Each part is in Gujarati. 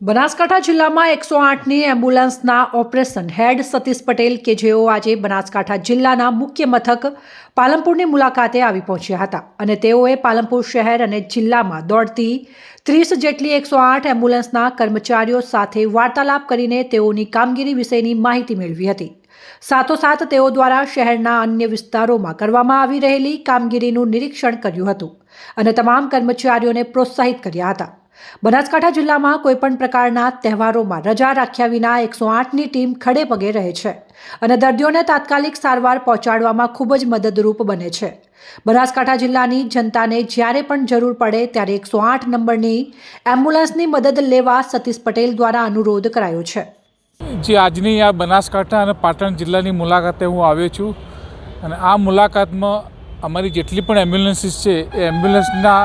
બનાસકાંઠા જિલ્લામાં એકસો આઠની એમ્બ્યુલન્સના ઓપરેશન હેડ સતીશ પટેલ કે જેઓ આજે બનાસકાંઠા જિલ્લાના મુખ્ય મથક પાલનપુરની મુલાકાતે આવી પહોંચ્યા હતા અને તેઓએ પાલનપુર શહેર અને જિલ્લામાં દોડતી ત્રીસ જેટલી એકસો આઠ એમ્બ્યુલન્સના કર્મચારીઓ સાથે વાર્તાલાપ કરીને તેઓની કામગીરી વિશેની માહિતી મેળવી હતી. સાથોસાથ તેઓ દ્વારા શહેરના અન્ય વિસ્તારોમાં કરવામાં આવી રહેલી કામગીરીનું નિરીક્ષણ કર્યું હતું અને તમામ કર્મચારીઓને પ્રોત્સાહિત કર્યા હતા. બનાસકાંઠા જિલ્લામાં કોઈપણ પ્રકારના તહેવારોમાં રજા રાખ્યા વિના એકસો આઠની ટીમ ખડે પગે રહે છે અને દર્દીઓને તાત્કાલિક સારવાર પહોંચાડવામાં ખૂબ જ મદદરૂપ બને છે. બનાસકાંઠા જિલ્લાની જનતાને જ્યારે પણ જરૂર પડે ત્યારે એકસો આઠ નંબરની એમ્બ્યુલન્સની મદદ લેવા સતીશ પટેલ દ્વારા અનુરોધ કરાયો છે. જે આજની આ બનાસકાંઠા અને પાટણ જિલ્લાની મુલાકાતે હું આવ્યો છું અને આ મુલાકાતમાં અમારી જેટલી પણ એમ્બ્યુલન્સીસ છે, એ એમ્બ્યુલન્સના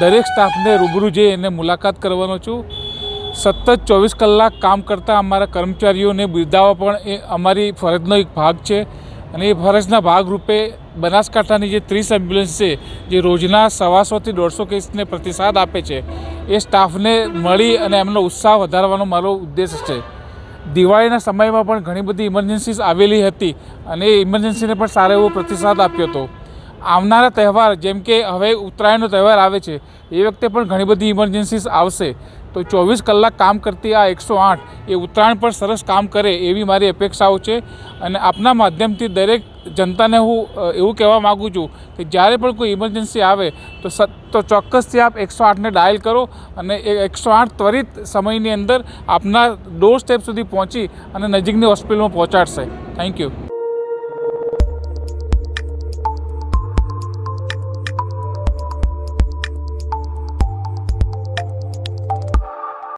દરેક સ્ટાફને રૂબરૂ જઈ એને મુલાકાત કરવાનો છું. સતત ચોવીસ કલાક કામ કરતા અમારા કર્મચારીઓને બિરદાવવા પણ એ અમારી ફરજનો એક ભાગ છે. અને એ ફરજના ભાગરૂપે બનાસકાંઠાની જે ત્રીસ એમ્બ્યુલન્સ છે, જે રોજના સવાસોથી દોઢસો કેસને પ્રતિસાદ આપે છે, એ સ્ટાફને મળી અને એમનો ઉત્સાહ વધારવાનો મારો ઉદ્દેશ છે. દિવાળીના સમયમાં પણ ઘણી બધી ઇમરજન્સીસ આવેલી હતી અને એ ઇમરજન્સીને પણ સારો એવો પ્રતિસાદ આપ્યો હતો. આવનારા તહેવાર, જેમ કે હવે ઉત્તરાયણનો તહેવાર આવે છે, એ વખતે પણ ઘણી બધી ઇમરજન્સીસ આવશે. તો ચોવીસ કલાક કામ કરતી આ એકસો આઠ એ ઉત્તરાયણ પર સરસ કામ કરે એવી મારી અપેક્ષાઓ છે. અને આપના માધ્યમથી દરેક જનતાને હું એવું કહેવા માગું છું કે જ્યારે પણ કોઈ ઇમરજન્સી આવે, તો સ તો ચોક્કસથી આપ એકસો આઠને ડાયલ કરો અને એ એકસો આઠ ત્વરિત સમયની અંદર આપના ડોર સ્ટેપ સુધી પહોંચી અને નજીકની હોસ્પિટલમાં પહોંચાડશે. Thank you